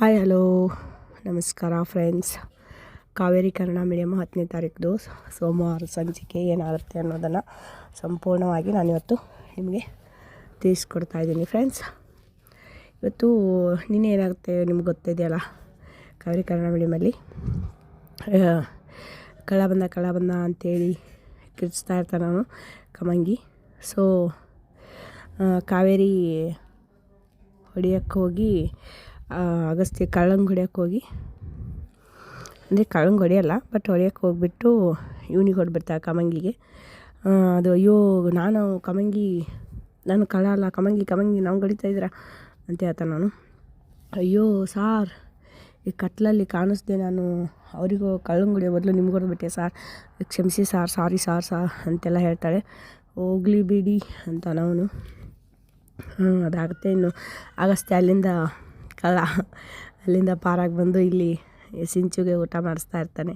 Hi hello ನಮಸ್ಕಾರ friends Kaveri Kannada medium ಹತ್ತನೇ ತಾರೀಕು ಸೋಮವಾರ ಸಂಚಿಕೆ ಏನಾಗುತ್ತೆ ಅನ್ನೋದನ್ನು ಸಂಪೂರ್ಣವಾಗಿ ನಾನಿವತ್ತು ನಿಮಗೆ ತಿಳಿಸ್ಕೊಡ್ತಾ ಇದ್ದೀನಿ ಫ್ರೆಂಡ್ಸ್ ಇವತ್ತು ನಿನ್ನೆ ಏನಾಗುತ್ತೆ ನಿಮ್ಗೆ ಗೊತ್ತಿದೆಯಲ್ಲ, ಕಾವೇರಿ ಕನ್ನಡ ಮೀಡಿಯಮಲ್ಲಿ ಕಳ್ಳ ಬಂದ ಕಳ್ಳ ಬಂದ ಅಂತೇಳಿ ಕಿರ್ಚ್ತಾ ಇರ್ತಾನೆ ನಾನು ಕಮಂಗಿ. ಸೊ ಕಾವೇರಿ ಹೊಡಿಯೋಕ್ಕೆ ಹೋಗಿ ಅಗಸ್ತ್ಯ ಕಳ್ಳಂಗೆ ಹೊಡ್ಯಕ್ಕೆ ಹೋಗಿ. ಅಂದರೆ ಕಳ್ಳಂಗೆ ಹೊಡೆಯಲ್ಲ ಬಟ್ ಹೊಡ್ಯಕ್ಕೆ ಹೋಗ್ಬಿಟ್ಟು ಇವ್ನಿಗೆ ಹೊಡ್ಬಿಡ್ತಾರೆ ಕಮಂಗಿಗೆ. ಅದು ಅಯ್ಯೋ, ನಾನು ಕಮಂಗಿ, ನಾನು ಕಳಲ್ಲ ಕಮಂಗಿ ಕಮಂಗಿ, ನಾವು ಇದ್ದೀರಾ? ಅಂತ ಹೇಳ್ತಾನೆ ನಾನು. ಅಯ್ಯೋ, ಸಾರ್, ಈ ಕತ್ಲಲ್ಲಿ ಕಾಣಿಸ್ದೆ ನಾನು. ಅವರಿಗೂ ಕಳ್ಳಂಗೆ ಮೊದಲು ನಿಮ್ಗೆ ಹೊಡೆದ್ಬಿಟ್ಟೆ ಸಾರ್. ಕ್ಷಮಿಸಿ ಸಾರ್, ಸಾರಿ ಸಾರ್ ಸಾರ್ ಅಂತೆಲ್ಲ ಹೇಳ್ತಾಳೆ. ಹೋಗ್ಲಿ ಬಿಡಿ, ಅಂತ ಅವನು ಅದಾಗುತ್ತೆ ಇನ್ನು. ಆಗಸ್ತೆ ಅಲ್ಲಿಂದ ಕಳ್ಳ ಅಲ್ಲಿಂದ ಪಾರಾಗಿ ಬಂದು ಇಲ್ಲಿ ಸಿಂಚುಗೆ ಊಟ ಮಾಡಿಸ್ತಾ ಇರ್ತಾನೆ.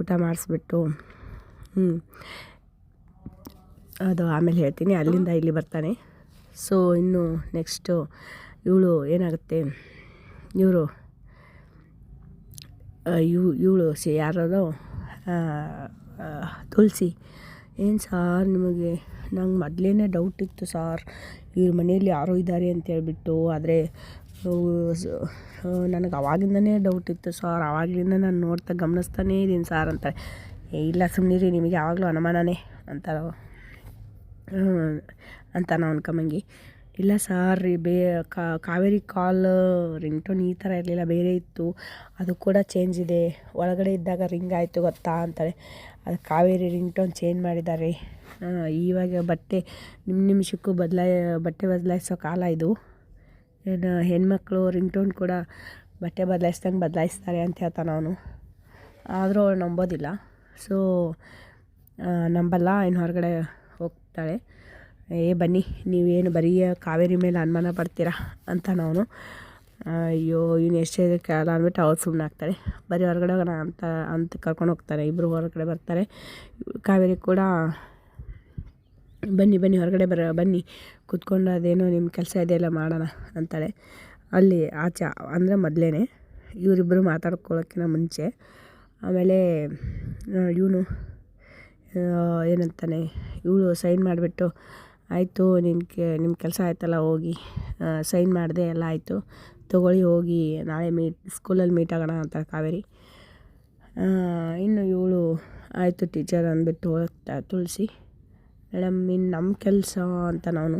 ಊಟ ಮಾಡಿಸ್ಬಿಟ್ಟು ಹ್ಞೂ ಅದು ಆಮೇಲೆ ಹೇಳ್ತೀನಿ. ಅಲ್ಲಿಂದ ಇಲ್ಲಿ ಬರ್ತಾನೆ. ಸೊ ಇನ್ನು ನೆಕ್ಸ್ಟು ಇವಳು ಏನಾಗುತ್ತೆ? ಇವರು ಇವು, ಇವಳು ಸಿ ಯಾರೋ ತುಳಸಿ ಏನು ಸಾರ್ ನಿಮಗೆ? ನಂಗೆ ಮೊದಲೇ ಡೌಟ್ ಇತ್ತು ಸಾರ್. ಇವ್ರ ಮನೆಯಲ್ಲಿ ಯಾರೋ ಇದ್ದಾರೆ ಅಂತ ಹೇಳ್ಬಿಟ್ಟು, ಆದರೆ ನನಗೆ ಅವಾಗಿಂದನೇ ಡೌಟ್ ಇತ್ತು ಸಾರ್ ಆವಾಗಲಿಂದ ನಾನು ನೋಡ್ತಾ ಗಮನಿಸ್ತಾನೇ ಇದ್ದೀನಿ ಸಾರ್ ಅಂತಾಳೆ ಏ, ಇಲ್ಲ ರೀ ನಿಮಗೆ ಯಾವಾಗಲೂ ಅನುಮಾನನೇ ಅಂತ ಅಂತ ಅವ್ನು ಕಮ್ಮಂಗಿ ಇಲ್ಲ ಸಾರ್ ರೀ ಬೇ ಕಾವೇರಿ ಕಾಲ್ ರಿಂಗ್ ಟೋನ್ ಈ ಥರ ಇರಲಿಲ್ಲ, ಬೇರೆ ಇತ್ತು. ಅದು ಕೂಡ ಚೇಂಜ್ ಇದೆ. ಒಳಗಡೆ ಇದ್ದಾಗ ರಿಂಗ್ ಆಯಿತು ಗೊತ್ತಾ ಅಂತಾಳೆ. ಅದು ಕಾವೇರಿ ರಿಂಗ್ ಟೋನ್ ಚೇಂಜ್ ಮಾಡಿದ್ದಾರೆ ಇವಾಗ ಬಟ್ಟೆ ನಿಮ್ಮ ನಿಮಿಷಕ್ಕೂ ಬದಲಾಯ, ಬಟ್ಟೆ ಬದಲಾಯಿಸೋ ಕಾಲ ಇದು. ಹೆಣ್ಮಕ್ಳು ರಿಂಗ್ ಟೋನ್ ಕೂಡ ಬಟ್ಟೆ ಬದಲಾಯಿಸ್ದಂಗೆ ಬದಲಾಯಿಸ್ತಾರೆ ಅಂತ ಹೇಳ್ತಾನೆ ಅವನು ಆದರೂ ಅವಳು ನಂಬೋದಿಲ್ಲ. ಸೊ ನಂಬಲ್ಲ, ಇನ್ನು ಹೊರಗಡೆ ಹೋಗ್ತಾಳೆ. ಏ, ಬನ್ನಿ, ನೀವೇನು ಬರೀ ಕಾವೇರಿ ಮೇಲೆ ಅನುಮಾನ ಪಡ್ತೀರಾ ಅಂತ ಅವನು ಅಯ್ಯೋ ಇವ್ನು ಎಷ್ಟು ಕೇಳಲ್ಲ ಅಂದ್ಬಿಟ್ಟು ಅವ್ರು ಸುಮ್ಮನೆ ಆಗ್ತಾಳೆ. ಬರೀ ಹೊರಗಡೆ ಹೋಗೋಣ ಅಂತ ಅಂತ ಕರ್ಕೊಂಡು ಹೋಗ್ತಾರೆ. ಇಬ್ಬರು ಹೊರಗಡೆ ಬರ್ತಾರೆ. ಕಾವೇರಿ ಕೂಡ ಬನ್ನಿ ಬನ್ನಿ, ಹೊರಗಡೆ ಬರ, ಬನ್ನಿ. ಕುತ್ಕೊಂಡು ಅದೇನೋ ನಿಮ್ಮ ಕೆಲಸ ಇದೆಯಲ್ಲ ಮಾಡೋಣ ಅಂತಾಳೆ. ಅಲ್ಲಿ ಆಚೆ, ಅಂದರೆ ಮೊದಲೇ ಇವರಿಬ್ಬರು ಮಾತಾಡ್ಕೊಳ್ಳೋಕ್ಕಿಂತ ಮುಂಚೆ ಆಮೇಲೆ ಇವನು ಏನಂತಾನೆ, ಇವಳು ಸೈನ್ ಮಾಡಿಬಿಟ್ಟು, ಆಯಿತು ನಿಮ್ಮ ಕೆ ನಿಮ್ಮ ಕೆಲಸ ಆಯ್ತಲ್ಲ, ಹೋಗಿ. ಸೈನ್ ಮಾಡಿದೆ, ಎಲ್ಲ ಆಯಿತು. ತೊಗೊಳ್ಳಿ, ಹೋಗಿ. ನಾಳೆ ಮೀಟ್, ಸ್ಕೂಲಲ್ಲಿ ಮೀಟ್ ಆಗೋಣ ಅಂತ ಕಾವೇರಿ. ಇನ್ನು ಇವಳು, ಆಯಿತು, ಟೀಚರ್, ಅಂದ್ಬಿಟ್ಟು ಹೋಗ್ತಾ, ತುಳಸಿ. ಮೇಡಮ್ ಇನ್ನು ನಮ್ಮ ಕೆಲಸ ಅಂತ ನಾನು.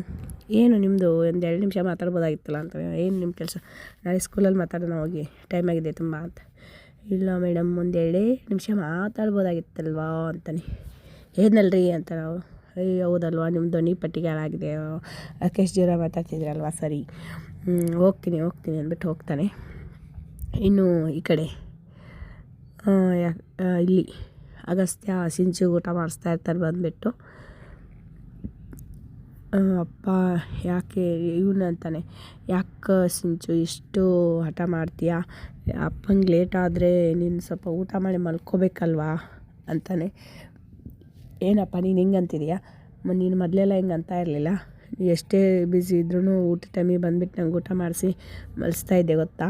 ಏನು ನಿಮ್ಮದು ಒಂದು ಎರಡು ನಿಮಿಷ ಮಾತಾಡ್ಬೋದಾಗಿತ್ತಲ್ಲ ಅಂತ ಏನು ನಿಮ್ಮ ಕೆಲಸ? ನಾಳೆ ಸ್ಕೂಲಲ್ಲಿ ಮಾತಾಡೋಣ ಹೋಗಿ. ಟೈಮ್ ಆಗಿದೆ ತುಂಬ ಅಂತ. ಇಲ್ಲ ಮೇಡಮ್, ಒಂದು ಎರಡೇ ನಿಮಿಷ ಮಾತಾಡ್ಬೋದಾಗಿತ್ತಲ್ವಾ ಅಂತಾನೆ. ಏನಲ್ರಿ ಅಂತ ನಾವು. ಅಯ್ಯೋ ಹೌದಲ್ವಾ ನಿಮ್ಮ ಧ್ವನಿ ಪಟ್ಟಿಗೆ ಹಾಳಾಗಿದೆ. ರಾಕೇಶ್ ಜೀರ ಮಾತಾಡ್ತಿದ್ರಲ್ವಾ? ಸರಿ. ಹೋಗ್ತೀನಿ ಹೋಗ್ತೀನಿ ಅಂದ್ಬಿಟ್ಟು ಹೋಗ್ತಾನೆ. ಇನ್ನು ಈ ಕಡೆ. ಇಲ್ಲಿ. ಅಗಸ್ತ್ಯ, ಸಿಂಚು ಊಟ ಮಾಡಿಸ್ತಾ ಇರ್ತಾರೆ ಬಂದುಬಿಟ್ಟು. ಅಪ್ಪ, ಯಾಕೆ ಇವನು ಅಂತಾನೆ. ಯಾಕೆ ಸಿಂಚು, ಇಷ್ಟು ಹಠ ಮಾಡ್ತೀಯಾ? ಅಪ್ಪಂಗೆ ಲೇಟ್ ಆದರೆ ನೀನು ಸ್ವಲ್ಪ ಊಟ ಮಾಡಿ ಮಲ್ಕೋಬೇಕಲ್ವಾ? ಅಂತಾನೆ. ಏನಪ್ಪ, ನೀನು ಹಿಂಗೆ ಅಂತಿದೀಯಾ? ನೀನು ಮೊದಲೆಲ್ಲ ಹಿಂಗೆ ಅಂತ ಇರಲಿಲ್ಲ? ಎಷ್ಟೇ ಬ್ಯುಸಿ ಇದ್ರೂ ಊಟ ಟೈಮಿಗೆ ಬಂದ್ಬಿಟ್ಟು ನಂಗೆ ಊಟ ಮಾಡಿಸಿ ಮಲಗಿಸ್ತಾ ಇದ್ದೆ, ಗೊತ್ತಾ?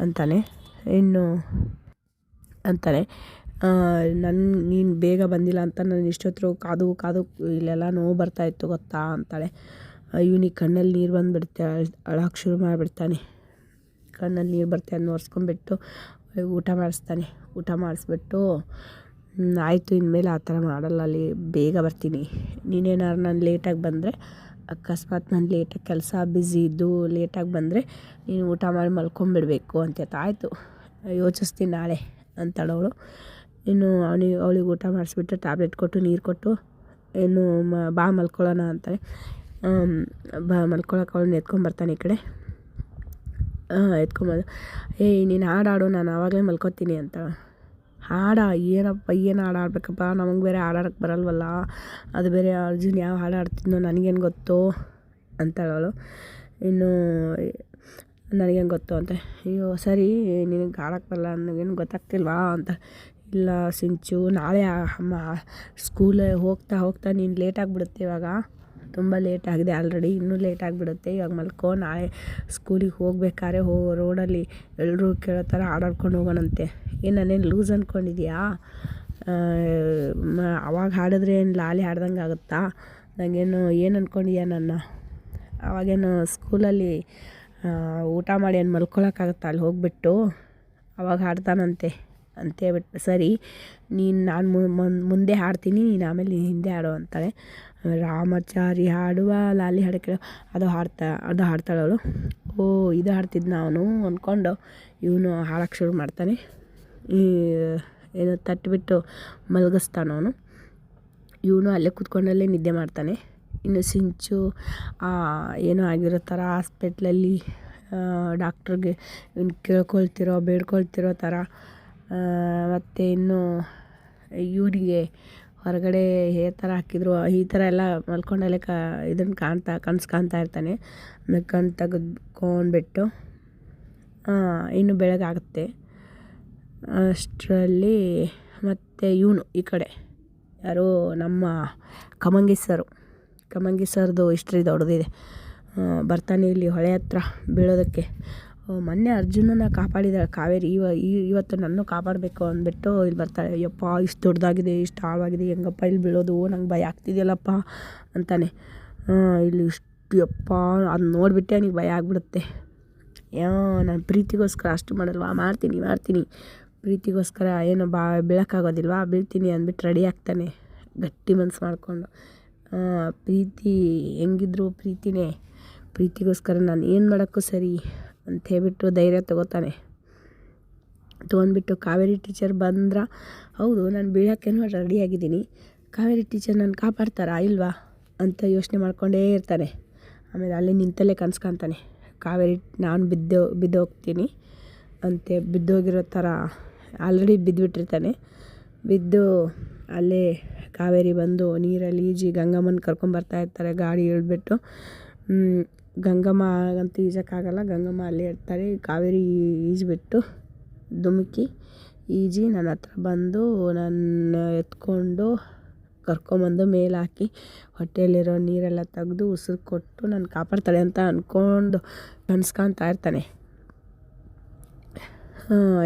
ಅಂತಾನೆ. ಇನ್ನು, ಅಂತಾನೆ. ನನ್ನ ನೀನು ಬೇಗ ಬಂದಿಲ್ಲ ಅಂತ ನಾನು ಇಷ್ಟೊತ್ತು ಕಾದು ಕಾದು ಇಲ್ಲೆಲ್ಲ ನೋವು ಬರ್ತಾಯಿತ್ತು ಗೊತ್ತಾ ಅಂತಾಳೆ. ಇವನಿಗೆ ಕಣ್ಣಲ್ಲಿ ನೀರು ಬಂದುಬಿಡುತ್ತೆ ಅಳಕ್ಕೆ ಶುರು ಮಾಡಿಬಿಡ್ತಾನೆ. ಕಣ್ಣಲ್ಲಿ ನೀರು ಬರ್ತೆ ಅದನ್ನ ಒರೆಸ್ಕೊಂಡ್ಬಿಟ್ಟು ಊಟ ಮಾಡಿಸ್ತಾನೆ. ಊಟ ಮಾಡಿಸ್ಬಿಟ್ಟು ಆಯಿತು, ಇನ್ಮೇಲೆ ಆ ಥರ ಮಾಡಲ್ಲ, ಅಲ್ಲಿ ಬೇಗ ಬರ್ತೀನಿ. ನೀನೇನಾದ್ರು ನಾನು ಲೇಟಾಗಿ ಬಂದರೆ, ಅಕಸ್ಮಾತ್ ನಾನು ಲೇಟಾಗಿ ಕೆಲಸ ಬ್ಯುಸಿ ಇದ್ದು ಲೇಟಾಗಿ ಬಂದರೆ ನೀನು ಊಟ ಮಾಡಿ ಮಲ್ಕೊಂಬಿಡಬೇಕು ಅಂತ ಆಯಿತು. ಯೋಚಿಸ್ತೀನಿ ನಾಳೆ, ಅಂತಾಳವಳು. ಇನ್ನು ಅವ್ನಿಗೆ, ಅವ್ಳಿಗೆ ಊಟ ಮಾಡಿಸ್ಬಿಟ್ಟು ಟ್ಯಾಬ್ಲೆಟ್ ಕೊಟ್ಟು, ನೀರು ಕೊಟ್ಟು, ಇನ್ನು ಮ, ಬಾ ಮಲ್ಕೊಳ್ಳೋಣ ಅಂತಾಳೆ. ಬಾ ಮಲ್ಕೊಳಕ್ಕೆ ಅವಳನ್ನ ಎತ್ಕೊಂಬರ್ತಾನೆ ಈ ಕಡೆ. ಎತ್ಕೊಂಬಂದು ಏಯ್ ನೀನು ಹಾಡಾಡು, ನಾನು ಆವಾಗಲೇ ಮಲ್ಕೋತೀನಿ ಅಂತ ಹಾಡ? ಏನಪ್ಪ, ಏನು ಹಾಡು ಆಡಬೇಕಪ್ಪ ನಮಗೆ ಬೇರೆ ಹಾಡಾಡಕ್ಕೆ ಬರಲ್ವಲ್ಲ? ಅದು ಬೇರೆ ಅರ್ಜುನ್ ಯಾವ ಹಾಡು ಆಡ್ತಿದ್ನೋ ನನಗೇನು ಗೊತ್ತು? ಅಂತಾಳವಳು ಇನ್ನು, ನನಗೇನು ಗೊತ್ತು? ಅಂತ. ಅಯ್ಯೋ, ಸರಿ, ನಿನಗೆ ಹಾಡಕ್ಕೆ ಬರಲ್ಲ, ನನಗೇನು ಗೊತ್ತಾಗ್ತಿಲ್ವಾ? ಅಂತ ಇಲ್ಲ ಸಿಂಚು, ನಾಳೆ ಅಮ್ಮ ಸ್ಕೂಲ್ ಹೋಗ್ತಾ ಹೋಗ್ತಾ ನೀನು ಲೇಟ್ ಆಗಿಬಿಡುತ್ತೆ ಇವಾಗ. ತುಂಬ ಲೇಟ್ ಆಗಿದೆ ಆಲ್ರೆಡಿ ಇನ್ನೂ ಲೇಟ್ ಆಗಿಬಿಡುತ್ತೆ. ಇವಾಗ ಮಲ್ಕೋ, ನಾಳೆ ಸ್ಕೂಲಿಗೆ ಹೋಗ್ಬೇಕಾದ್ರೆ ಹೋ ರೋಡಲ್ಲಿ ಎಲ್ಲರೂ ಕೇಳೋ ಥರ ಹಾಡಾಡ್ಕೊಂಡು ಹೋಗೋಣಂತೆ. ಏನು ನಾನೇನು ಲೂಸ್ ಅಂದ್ಕೊಂಡಿದ್ಯಾ ಅವಾಗ ಹಾಡಿದ್ರೆ ಏನು ಲಾಲಿ ಹಾಡ್ದಂಗೆ ಆಗುತ್ತಾ? ನನಗೇನು ಏನು ಅಂದ್ಕೊಂಡಿದ್ಯಾ ನನ್ನ? ಅವಾಗೇನು ಸ್ಕೂಲಲ್ಲಿ ಊಟ ಮಾಡಿ ಏನು ಮಲ್ಕೊಳಕ್ಕಾಗುತ್ತಾ? ಅಲ್ಲಿ ಹೋಗಿಬಿಟ್ಟು ಅವಾಗ ಹಾಡ್ತಾನಂತೆ ಅಂತೇಳ್ಬಿಟ್ಟು, ಸರಿ, ನೀನು ನಾನು ಮುಂದೆ ಹಾಡ್ತೀನಿ, ನೀನು ಆಮೇಲೆ ಹಿಂದೆ ಹಾಡು ಅಂತಾಳೆ. ರಾಮಚಾರಿ ಹಾಡುವ, ಲಾಲಿ ಹಾಡು ಕೇಳು, ಅದು ಹಾಡ್ತಾ, ಅದು ಹಾಡ್ತಾಳೆ ಅವಳು. ಓ, ಇದು ಹಾಡ್ತಿದ್ನ ಅವನು ಅಂದ್ಕೊಂಡು ಇವನು ಹಾಡಕ್ಕೆ ಶುರು ಮಾಡ್ತಾನೆ. ಈ, ಏನು ತಟ್ಟಿಬಿಟ್ಟು ಮಲಗಿಸ್ತಾನೆ ಅವನು. ಇವನು ಅಲ್ಲೇ ಕೂತ್ಕೊಂಡಲ್ಲೇ ನಿದ್ದೆ ಮಾಡ್ತಾನೆ. ಇನ್ನು ಸಿಂಚು ಏನೋ ಆಗಿರೋ ಥರ ಹಾಸ್ಪಿಟ್ಲಲ್ಲಿ ಡಾಕ್ಟ್ರಿಗೆ ಇವ್ನು ಕೇಳ್ಕೊಳ್ತಿರೋ, ಬೇಡ್ಕೊಳ್ತಿರೋ ಥರ ಮತ್ತು ಇನ್ನು ಇವರಿಗೆ ಹೊರಗಡೆ ಹೇ ಥರ ಹಾಕಿದ್ರು, ಈ ಥರ ಎಲ್ಲ ಮಲ್ಕೊಂಡಲ್ಲೇ ಕ ಇದನ್ನು ಕಾಣ್ತಾ, ಕನ್ಸು ಕಾಣ್ತಾ ಇರ್ತಾನೆ. ಆಮೇಲೆ ಕಣ್ಣು ತೆಗೆದ್ಕೊಂಡ್ಬಿಟ್ಟು ಇನ್ನು ಬೆಳಗಾಗುತ್ತೆ ಅಷ್ಟರಲ್ಲಿ ಮತ್ತು ಇವನು ಈ ಕಡೆ, ಯಾರೋ ನಮ್ಮ ಕಮಂಗಿ ಸರು ಕಮಂಗಿ ಸರ್ದು ಹಿಸ್ಟ್ರಿ ದೊಡ್ಡದಿದೆ. ಬರ್ತಾನೆ ಇಲ್ಲಿ ಹೊಳೆ ಹತ್ರ ಬೀಳೋದಕ್ಕೆ. ಮೊನ್ನೆ ಅರ್ಜುನನ ಕಾಪಾಡಿದಾಳೆ. ಕಾವೇರಿ, ಇವ ಇವತ್ತು ನನ್ನೂ ಕಾಪಾಡಬೇಕು ಅಂದ್ಬಿಟ್ಟು ಇಲ್ಲಿ ಬರ್ತಾಳೆ. ಯಪ್ಪ ಇಷ್ಟು ದೊಡ್ಡದಾಗಿದೆ ಇಷ್ಟು ಆಳವಾಗಿದೆ ಹೆಂಗಪ್ಪ ಇಲ್ಲಿ ಬೀಳೋದು? ನಂಗೆ ಭಯ ಆಗ್ತಿದೆಯಲ್ಲಪ್ಪ ಅಂತಾನೆ. ಇಲ್ಲಿ ಇಷ್ಟು, ಯಪ್ಪ, ಅದು ನೋಡಿಬಿಟ್ಟೆ ನನಗೆ ಭಯ ಆಗಿಬಿಡುತ್ತೆ. ಯಾ, ನಾನು ಪ್ರೀತಿಗೋಸ್ಕರ ಅಷ್ಟು ಮಾಡಲ್ವಾ? ಮಾಡ್ತೀನಿ ಮಾಡ್ತೀನಿ. ಪ್ರೀತಿಗೋಸ್ಕರ ಏನು ಬಾ, ಬೀಳೋಕ್ಕಾಗೋದಿಲ್ವಾ? ಬೀಳ್ತೀನಿ ಅಂದ್ಬಿಟ್ಟು ರೆಡಿ ಆಗ್ತಾನೆ. ಗಟ್ಟಿ ಮನ್ಸು ಮಾಡಿಕೊಂಡು. ಪ್ರೀತಿ ಹೆಂಗಿದ್ರು ಪ್ರೀತಿನೇ. ಪ್ರೀತಿಗೋಸ್ಕರ ನಾನು ಏನು ಮಾಡೋಕ್ಕೂ ಸರಿ. ಅಂತ ಹೇಳ್ಬಿಟ್ಟು ಧೈರ್ಯ ತೊಗೋತಾನೆ. ತೊಗೊಂಡ್ಬಿಟ್ಟು ಕಾವೇರಿ ಟೀಚರ್ ಬಂದ್ರೆ, ಹೌದು, ನಾನು ಬೀಳೋಕ್ಕೇನೋ ರೆಡಿಯಾಗಿದ್ದೀನಿ ಕಾವೇರಿ ಟೀಚರ್ ನಾನು ಕಾಪಾಡ್ತಾರಾ ಇಲ್ವಾ? ಅಂತ ಯೋಚನೆ ಮಾಡ್ಕೊಂಡೇ ಇರ್ತಾನೆ. ಆಮೇಲೆ ಅಲ್ಲಿ ನಿಂತಲ್ಲೇ ಕನ್ಸ್ಕೊತಾನೆ ಕಾವೇರಿ, ನಾನು ಬಿದ್ದು, ಬಿದ್ದೋಗ್ತೀನಿ. ಅಂತೆ ಬಿದ್ದೋಗಿರೋ ಥರ ಆಲ್ರೆಡಿ ಬಿದ್ದುಬಿಟ್ಟಿರ್ತಾನೆ ಬಿದ್ದು ಅಲ್ಲೇ ಕಾವೇರಿ ಬಂದು ನೀರಲ್ಲಿ ಈಜಿ ಗಂಗಮ್ಮನ ಕರ್ಕೊಂಬರ್ತಾ ಇರ್ತಾರೆ, ಗಾಡಿ ಇಳಿದ್ಬಿಟ್ಟು ಗಂಗಮ್ಮ ಅಂತೂ ಈಜಕ್ಕಾಗಲ್ಲ. ಗಂಗಮ್ಮ ಅಲ್ಲೇ ಇರ್ತಾರೆ. ಕಾವೇರಿ ಈಜಿಬಿಟ್ಟು ಧುಮುಕಿ ಈಜಿ ನನ್ನ ಹತ್ರ ಬಂದು ನನ್ನ ಎತ್ಕೊಂಡು ಕರ್ಕೊಂಬಂದು ಮೇಲೆ ಹಾಕಿ ಹೊಟ್ಟೆಯಲ್ಲಿರೋ ನೀರೆಲ್ಲ ತೆಗ್ದು ಉಸಿರು ಕೊಟ್ಟು ನನ್ನ ಕಾಪಾಡ್ತಾಳೆ ಅಂತ ಅಂದ್ಕೊಂಡು ಕನ್ಸ್ಕೊತಾ ಇರ್ತಾನೆ.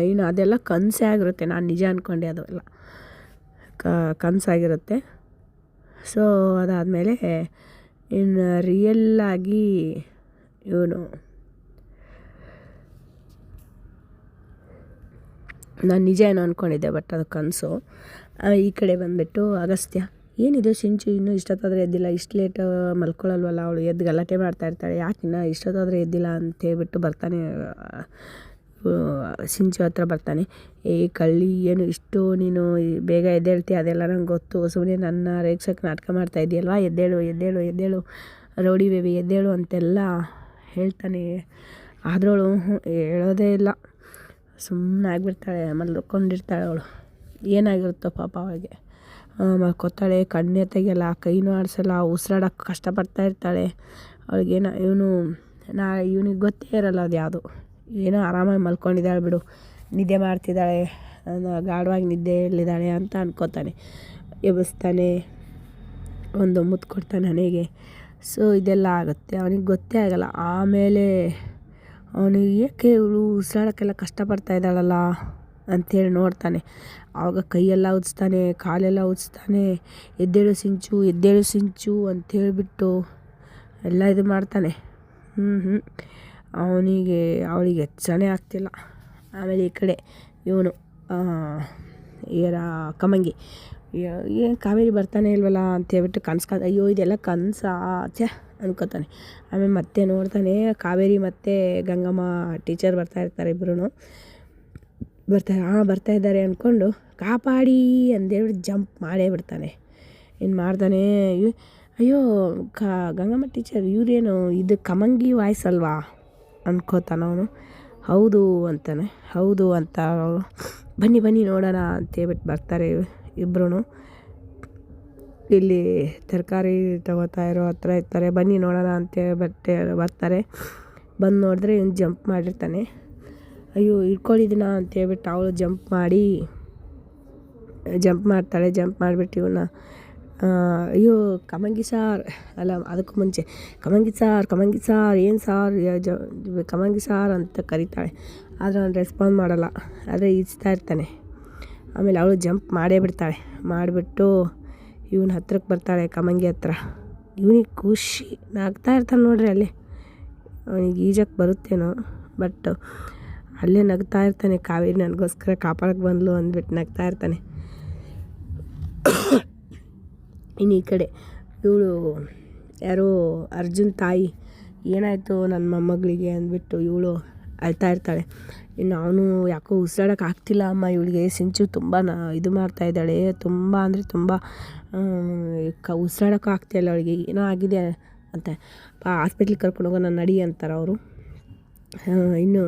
ಇನ್ನು ಅದೆಲ್ಲ ಕನಸೇ ಆಗಿರುತ್ತೆ. ನಾನು ನಿಜ ಅಂದ್ಕೊಂಡೆ ಅದು ಎಲ್ಲ. ಕನಸಾಗಿರುತ್ತೆ. ಸೊ ಅದಾದಮೇಲೆ ಇನ್ನು ರಿಯಲ್ಲಾಗಿ ಇವನು ನಾನು ನಿಜ ಏನೋ ಅಂದ್ಕೊಂಡಿದ್ದೆ ಬಟ್ ಅದು ಕನಸು. ಈ ಕಡೆ ಬಂದುಬಿಟ್ಟು ಅಗಸ್ತ್ಯ, ಏನಿದು ಸಿಂಚು, ಇನ್ನೂ ಇಷ್ಟೊತ್ತಾದರೆ ಎದ್ದಿಲ್ಲ, ಇಷ್ಟು ಲೇಟ್ ಮಲ್ಕೊಳ್ಳಲ್ವಲ್ಲ ಅವಳು, ಎದ್ದು ಗಲಾಟೆ ಮಾಡ್ತಾ ಇರ್ತಾಳೆ, ಯಾಕೆ ಇನ್ನೂ ಇಷ್ಟೊತ್ತಾದರೆ ಎದ್ದಿಲ್ಲ ಅಂತ ಹೇಳ್ಬಿಟ್ಟು ಬರ್ತಾನೆ ಸಿಂಚು ಹತ್ರ ಬರ್ತಾನೆ. ಏ, ಕಳ್ಳಿ, ಏನು ಇಷ್ಟು ನೀನು ಬೇಗ ಎದ್ದೇಳ್ತೀಯ ಅದೆಲ್ಲ ನಂಗೆ ಗೊತ್ತು. ಸುಮ್ಮನೆ ನನ್ನ ರೇಕ್ಷಕ್ಕೆ ನಾಟಕ ಮಾಡ್ತಾ ಇದೆಯಲ್ವಾ? ಎದ್ದೇಳು ಎದ್ದೇಳು ಎದ್ದೇಳು, ರೌಡಿ ಬೇಬಿ, ಎದ್ದೇಳು ಅಂತೆಲ್ಲ ಹೇಳ್ತಾನೆ. ಆದ್ರವಳು ಹೇಳೋದೇ ಇಲ್ಲ. ಸುಮ್ಮನೆ ಆಗಿಬಿಡ್ತಾಳೆ, ಮಲ್ಕೊಂಡಿರ್ತಾಳೆ ಅವಳು. ಏನಾಗಿರುತ್ತೋ ಪಾಪ ಅವಳಿಗೆ. ಮಲ್ಕೋತಾಳೆ, ಕಣ್ಣೇ ತೆಗಿಯಲ್ಲ, ಕೈನೂ ಆಡಿಸಲ್ಲ, ಉಸಿರಾಡೋಕೆ ಕಷ್ಟಪಡ್ತಾ ಇರ್ತಾಳೆ. ಏನು ಇವನು, ನಾ, ಇವನಿಗೆ ಗೊತ್ತೇ ಇರಲ್ಲ ಅದು ಯಾವುದು ಏನೋ ಆರಾಮಾಗಿ ಮಲ್ಕೊಂಡಿದ್ದಾಳೆ ಬಿಡು. ನಿದ್ದೆ ಮಾಡ್ತಿದ್ದಾಳೆ. ಗಾಢವಾಗಿ ನಿದ್ದೆಯಲ್ಲಿದ್ದಾಳೆ ಅಂತ ಅನ್ಕೋತಾನೆ. ಎಬ್ಬಿಸ್ತಾನೆ. ಒಂದು ಮುದ್ದು ಕೊಡ್ತಾನೆ ನನಗೆ ಸೊ ಇದೆಲ್ಲ ಆಗುತ್ತೆ. ಅವನಿಗೆ ಗೊತ್ತೇ ಆಗಲ್ಲ. ಆಮೇಲೆ ಅವನಿಗೆ ಏಕೆ ಇವಳು ಉಸಿರಾಡೋಕ್ಕೆಲ್ಲ ಕಷ್ಟಪಡ್ತಾ ಇದ್ದಾಳಲ್ಲ ಅಂಥೇಳಿ ನೋಡ್ತಾನೆ. ಆವಾಗ ಕೈಯೆಲ್ಲ ಉಜ್ತಾನೆ ಕಾಲೆಲ್ಲ ಉಜ್ತಾನೆ ಎದ್ದೇಳು ಸಿಂಚು ಎದ್ದೇಳು ಸಿಂಚು ಅಂತ ಹೇಳಿಬಿಟ್ಟು ಎಲ್ಲ ಇದು ಮಾಡ್ತಾನೆ. ಹ್ಞೂ ಹ್ಞೂ ಅವನಿಗೆ, ಅವಳಿಗೆ ಹೆಚ್ಚನೇ ಆಗ್ತಿಲ್ಲ. ಆಮೇಲೆ ಈ ಕಡೆ ಇವನು ಏರ ಕಮಂಗಿ ಏನು ಕಾವೇರಿ ಬರ್ತಾನೆ ಇಲ್ವಲ್ಲ ಅಂತ ಹೇಳ್ಬಿಟ್ಟು ಕನ್ಸ್ಕೊಂಡು ಅಯ್ಯೋ, ಇದೆಲ್ಲ ಕನಸಾ ಛೆ ಅನ್ಕೋತಾನೆ. ಆಮೇಲೆ ಮತ್ತೆ ನೋಡ್ತಾನೆ, ಕಾವೇರಿ ಮತ್ತು ಗಂಗಮ್ಮ ಟೀಚರ್ ಬರ್ತಾ ಇರ್ತಾರೆ ಇಬ್ಬರೂ ಬರ್ತಾರೆ ಹಾಂ ಬರ್ತಾ ಇದ್ದಾರೆ ಅಂದ್ಕೊಂಡು ಕಾಪಾಡಿ ಅಂದೇಳಿ ಜಂಪ್ ಮಾಡೇ ಬಿಡ್ತಾನೆ. ಏನು ಮಾಡ್ತಾನೆ ಅಯ್ಯೋ, ಕಾ, ಗಂಗಮ್ಮ ಟೀಚರ್ ಇವರೇನು, ಇದು ಕಮಂಗಿ ವಾಯ್ಸ್ ಅಲ್ವಾ? ಅವನು. ಹೌದು ಅಂತಾನೆ. ಹೌದು ಅಂತ ಬನ್ನಿ ಬನ್ನಿ ನೋಡೋಣ ಅಂತೇಳ್ಬಿಟ್ಟು ಬರ್ತಾರೆ ಇಬ್ಬರೂ ಇಲ್ಲಿ ತರಕಾರಿ ತಗೋತಾ ಇರೋ ಹತ್ರ ಇರ್ತಾರೆ. ಬನ್ನಿ ನೋಡೋಣ ಅಂತ ಬಟ್ಟೆ ಬರ್ತಾರೆ. ಬಂದು ನೋಡಿದ್ರೆ ಇವ್ನು ಜಂಪ್ ಮಾಡಿರ್ತಾನೆ. ಅಯ್ಯೋ ಇಟ್ಕೊಂಡಿದ್ದೀನ ಅಂತೇಳ್ಬಿಟ್ಟು ಅವಳು ಜಂಪ್ ಮಾಡಿ, ಜಂಪ್ ಮಾಡ್ತಾಳೆ. ಜಂಪ್ ಮಾಡಿಬಿಟ್ಟು ಇವನ್ನ ಅಯ್ಯೋ, ಕಮಂಗಿ ಸಾರ್. ಅಲ್ಲ, ಅದಕ್ಕೂ ಮುಂಚೆ. ಕಮಂಗಿ ಸಾರ್ ಕಮಂಗಿ ಸಾರ್, ಏನು ಸಾರ್? ಕಮಂಗಿ ಸಾರ್ ಅಂತ ಕರಿತಾಳೆ. ಆದರೆ ಅವ್ನು ರೆಸ್ಪಾನ್ಸ್ ಮಾಡಲ್ಲ. ಆದರೆ ಈಜ್ತಾ ಇರ್ತಾನೆ. ಆಮೇಲೆ ಅವಳು ಜಂಪ್ ಮಾಡೇ ಬಿಡ್ತಾಳೆ. ಮಾಡಿಬಿಟ್ಟು ಇವನ ಹತ್ರಕ್ಕೆ ಬರ್ತಾಳೆ ಕಮಂಗಿ ಹತ್ರ. ಇವನಿಗೆ ಖುಷಿ ನಗ್ತಾ ಇರ್ತಾನೆ ನೋಡ್ರಿ ಅಲ್ಲಿ. ಅವನಿಗೆ ಈಜಕ್ಕೆ ಬರುತ್ತೇನೋ ಬಟ್ ಅಲ್ಲೇ ನಗ್ತಾ ಇರ್ತಾನೆ. ಕಾವೇರಿ ನನಗೋಸ್ಕರ ಕಾಪಾಡಕ್ಕೆ ಬಂದ್ಲು ಅಂದ್ಬಿಟ್ಟು ನಗ್ತಾ ಇರ್ತಾನೆ. ಇನ್ನು ಈ ಕಡೆ ಇವಳು ಯಾರೋ ಅರ್ಜುನ್ ತಾಯಿ, ಏನಾಯಿತು ನನ್ನ ಮೊಮ್ಮಗಳಿಗೆ ಅಂದ್ಬಿಟ್ಟು ಇವಳು ಅಳ್ತಾ ಇರ್ತಾಳೆ. ಇನ್ನು ಅವನು ಯಾಕೋ ಉಸಿರಾಡೋಕೆ ಆಗ್ತಿಲ್ಲ ಅಮ್ಮ, ಇವಳಿಗೆ ಸಿಂಚು ತುಂಬ ನ, ಇದು ಮಾಡ್ತಾ ಇದ್ದಾಳೆ. ತುಂಬ ಅಂದರೆ ತುಂಬ ಕ ಉಸಿರಾಡೋಕೆ ಆಗ್ತಿಲ್ಲ ಅವಳಿಗೆ. ಏನೋ ಆಗಿದೆ ಅಂತ. ಹಾಸ್ಪಿಟ್ಲಿಗೆ ಕರ್ಕೊಂಡು ಹೋಗೋಣ, ನಡಿ ಅಂತಾರೆ ಅವರು. ಇನ್ನು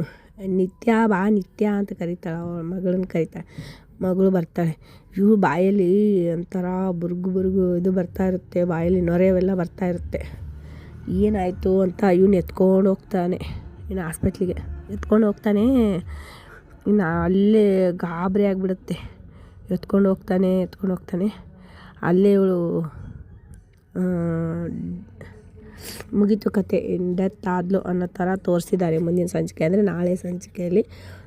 ನಿತ್ಯ ಬಾ, ನಿತ್ಯ ಅಂತ ಕರೀತಾಳೆ. ಅವಳ ಮಗಳನ್ನ ಕರೀತಾಳೆ. ಮಗಳು ಬರ್ತಾಳೆ. ಇವು ಬಾಯಲ್ಲಿ ಒಂಥರ ಬುರ್ಗು ಬುರ್ಗು ಇದು ಬರ್ತಾ ಇರುತ್ತೆ, ಬಾಯಲ್ಲಿ ನೊರೆ ಅವೆಲ್ಲ ಬರ್ತಾ ಇರುತ್ತೆ. ಏನಾಯಿತು ಅಂತ ಇವನು ಎತ್ಕೊಂಡು ಹೋಗ್ತಾನೆ ಇನ್ನು ಹಾಸ್ಪಿಟ್ಲಿಗೆ. ಎತ್ಕೊಂಡು ಹೋಗ್ತಾನೆ, ಇನ್ನು ಅಲ್ಲೇ ಗಾಬರಿ ಆಗಿಬಿಡುತ್ತೆ. ಎತ್ಕೊಂಡು ಹೋಗ್ತಾನೆ ಎತ್ಕೊಂಡು ಹೋಗ್ತಾನೆ. ಅಲ್ಲೇ ಇವಳು ಮುಗೀತು ಕತೆ. ಡೆತ್ ಆದ್ಲು ಅನ್ನೋ ಥರ ತೋರಿಸಿದ್ದಾರೆ ಮುಂದಿನ ಸಂಚಿಕೆ. ಅಂದರೆ ನಾಳೆ ಸಂಚಿಕೆಯಲ್ಲಿ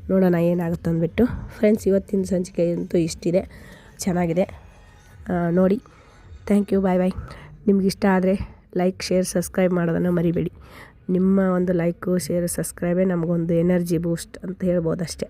ನೋಡೋಣ ಏನಾಗುತ್ತೆ ಅಂದ್ಬಿಟ್ಟು. ಫ್ರೆಂಡ್ಸ್ ಇವತ್ತಿನ ಸಂಚಿಕೆ ಅಂತೂ ಇಷ್ಟಿದೆ. ಚೆನ್ನಾಗಿದೆ. ನೋಡಿ. ಥ್ಯಾಂಕ್ ಯು ಬಾಯ್ ಬಾಯ್ ನಿಮ್ಗೆ ಇಷ್ಟ ಆದರೆ ಲೈಕ್ ಶೇರ್ ಸಬ್ಸ್ಕ್ರೈಬ್ ಮಾಡೋದನ್ನು ಮರಿಬೇಡಿ. ನಿಮ್ಮ ಒಂದು ಲೈಕು ಶೇರ್ ಸಬ್ಸ್ಕ್ರೈಬೇ ನಮಗೊಂದು ಎನರ್ಜಿ ಬೂಸ್ಟ್ ಅಂತ ಹೇಳ್ಬೋದು ಅಷ್ಟೇ